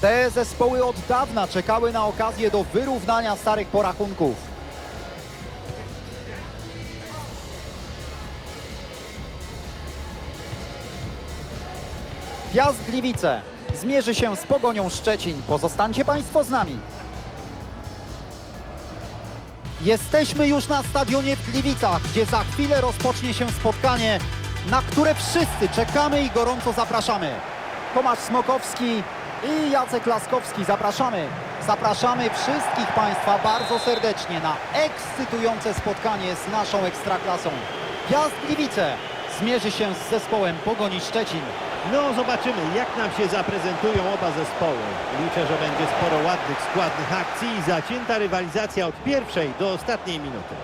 Te zespoły od dawna czekały na okazję do wyrównania starych porachunków. Piast Gliwice zmierzy się z Pogonią Szczecin. Pozostańcie Państwo z nami. Jesteśmy już na stadionie w Gliwicach, gdzie za chwilę rozpocznie się spotkanie, na które wszyscy czekamy i gorąco zapraszamy. Tomasz Smokowski i Jacek Laskowski zapraszamy. Zapraszamy wszystkich Państwa bardzo serdecznie na ekscytujące spotkanie z naszą Ekstraklasą. Piast Gliwice zmierzy się z zespołem Pogoni Szczecin. No zobaczymy, jak nam się zaprezentują oba zespoły. Liczę, że będzie sporo ładnych, składnych akcji i zacięta rywalizacja od pierwszej do ostatniej minuty.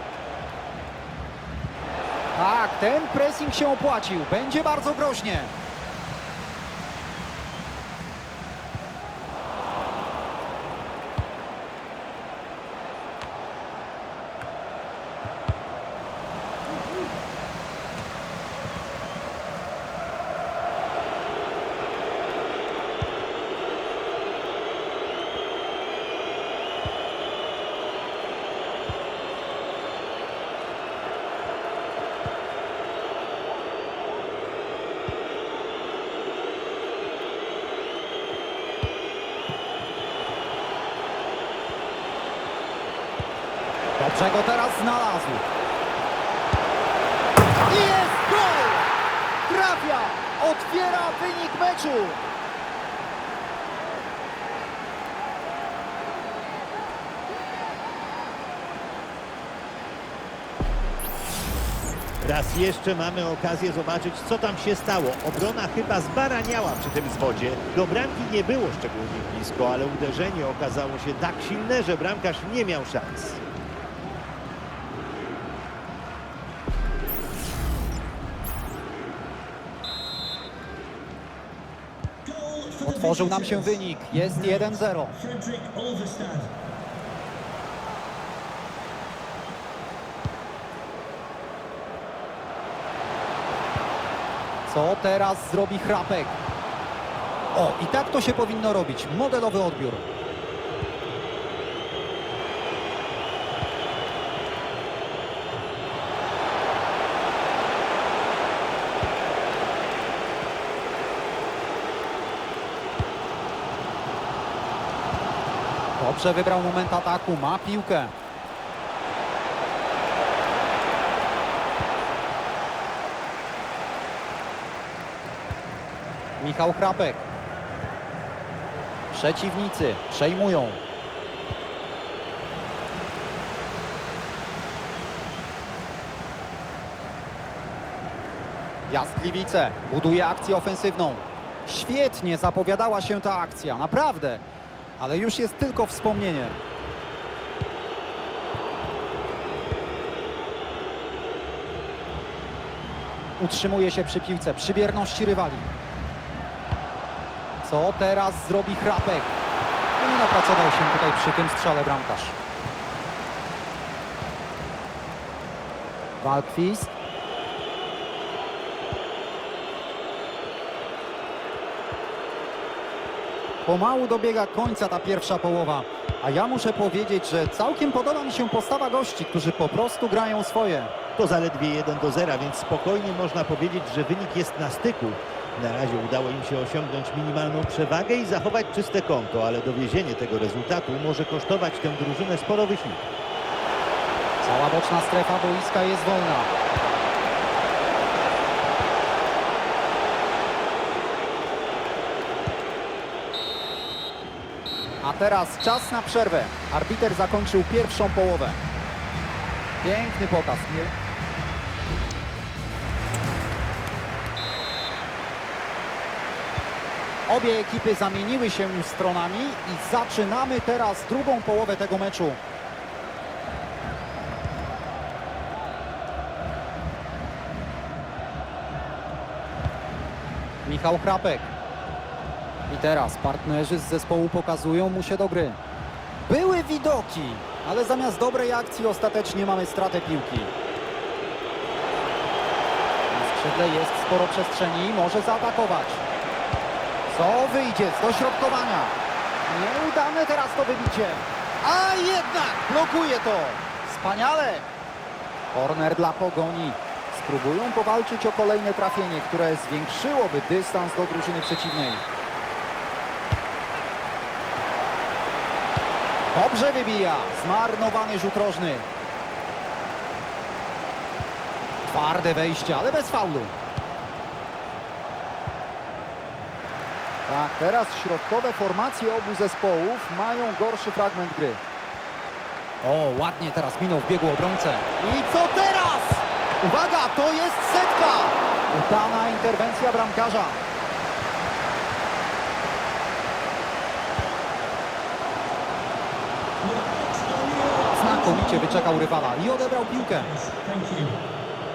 Tak, ten pressing się opłacił. Będzie bardzo groźnie. Dobrze go teraz znalazł. I jest gol! Trafia! Otwiera wynik meczu! Raz jeszcze mamy okazję zobaczyć, co tam się stało. Obrona chyba zbaraniała przy tym zwodzie. Do bramki nie było szczególnie blisko, ale uderzenie okazało się tak silne, że bramkarz nie miał szans. Otworzył nam się wynik. Jest 1-0. Frederick Olverstad. Co teraz zrobi Chrapek? O, i tak to się powinno robić. Modelowy odbiór. Dobrze wybrał moment ataku, ma piłkę. Michał Chrapek. Przeciwnicy przejmują. Jaskliwice buduje akcję ofensywną. Świetnie zapowiadała się ta akcja, naprawdę. Ale już jest tylko wspomnienie. Utrzymuje się przy piłce, przy bierności rywali. Co teraz zrobi Chrapek? No Nie napracował się tutaj przy tym strzale bramkarz. Walkwist. Pomału dobiega końca ta pierwsza połowa. A ja muszę powiedzieć, że całkiem podoba mi się postawa gości, którzy po prostu grają swoje. To zaledwie 1 do 0, więc spokojnie można powiedzieć, że wynik jest na styku. Na razie udało im się osiągnąć minimalną przewagę i zachować czyste konto, ale dowiezienie tego rezultatu może kosztować tę drużynę sporo wysiłku. Cała boczna strefa boiska jest wolna. A teraz czas na przerwę. Arbiter zakończył pierwszą połowę. Piękny pokaz. Obie ekipy zamieniły się już stronami i zaczynamy teraz drugą połowę tego meczu. Michał Chrapek. I teraz partnerzy z zespołu pokazują mu się do gry. Były widoki, ale zamiast dobrej akcji ostatecznie mamy stratę piłki. Na skrzydle jest sporo przestrzeni może zaatakować. Co wyjdzie z dośrodkowania? Nieudane teraz to wybicie. A jednak blokuje to. Wspaniale. Corner dla Pogoni. Spróbują powalczyć o kolejne trafienie, które zwiększyłoby dystans do drużyny przeciwnej. Dobrze wybija. Zmarnowany rzut rożny. Twarde wejście, ale bez faulu. Tak, teraz środkowe formacje obu zespołów mają gorszy fragment gry. O, ładnie teraz minął w biegu obrońcę. I co teraz? Uwaga, to jest setka! Udana interwencja bramkarza. Znakomicie wyczekał rywala i odebrał piłkę.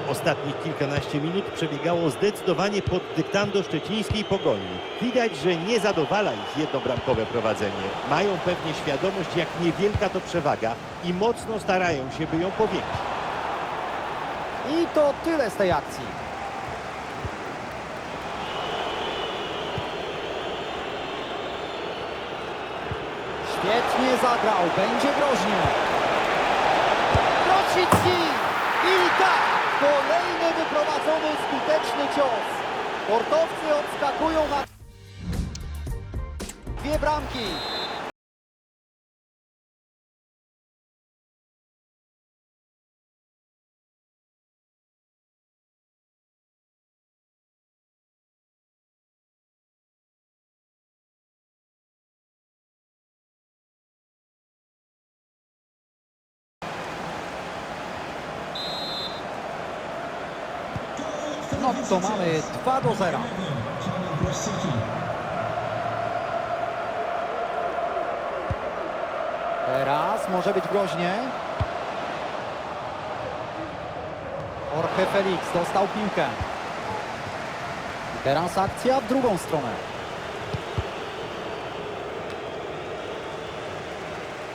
Ostatnich kilkanaście minut przebiegało zdecydowanie pod dyktando szczecińskiej pogoni. Widać, że nie zadowala ich jednobramkowe prowadzenie. Mają pewnie świadomość, jak niewielka to przewaga i mocno starają się, by ją powiększyć. I to tyle z tej akcji. Świetnie zagrał, będzie groźnie. Rosicki! I tak, kolejny wyprowadzony skuteczny cios. Sportowcy odskakują na dwie bramki. No to mamy 2 do 0. Teraz może być groźnie. Jorge Felix dostał piłkę. Teraz akcja w drugą stronę.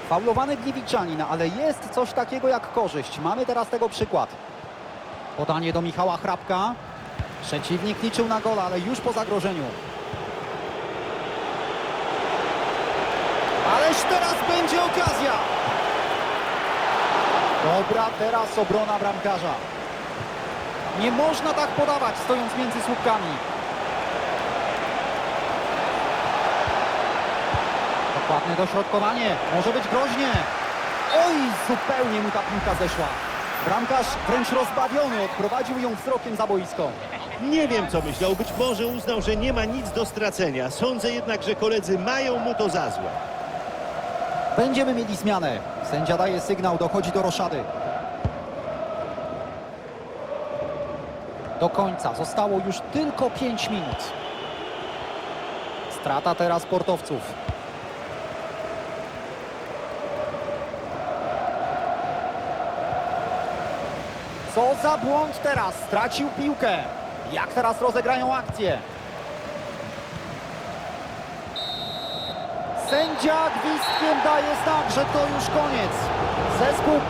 Faulowany Gliwiczanin, ale jest coś takiego jak korzyść. Mamy teraz tego przykład. Podanie do Michała Hrabka. Przeciwnik liczył na gola, ale już po zagrożeniu. Ależ teraz będzie okazja. Dobra, teraz obrona bramkarza. Nie można tak podawać, stojąc między słupkami. Dokładne dośrodkowanie. Może być groźnie. Oj, zupełnie mu ta piłka zeszła. Bramkarz wręcz rozbawiony odprowadził ją wzrokiem za boisko. Nie wiem, co myślał. Być może uznał, że nie ma nic do stracenia. Sądzę jednak, że koledzy mają mu to za złe. Będziemy mieli zmianę. Sędzia daje sygnał, dochodzi do roszady. Do końca zostało już tylko 5 minut. Strata teraz sportowców. Co za błąd teraz? Stracił piłkę. Jak teraz rozegrają akcję? Sędzia gwizdkiem daje znak, że to już koniec. Zespół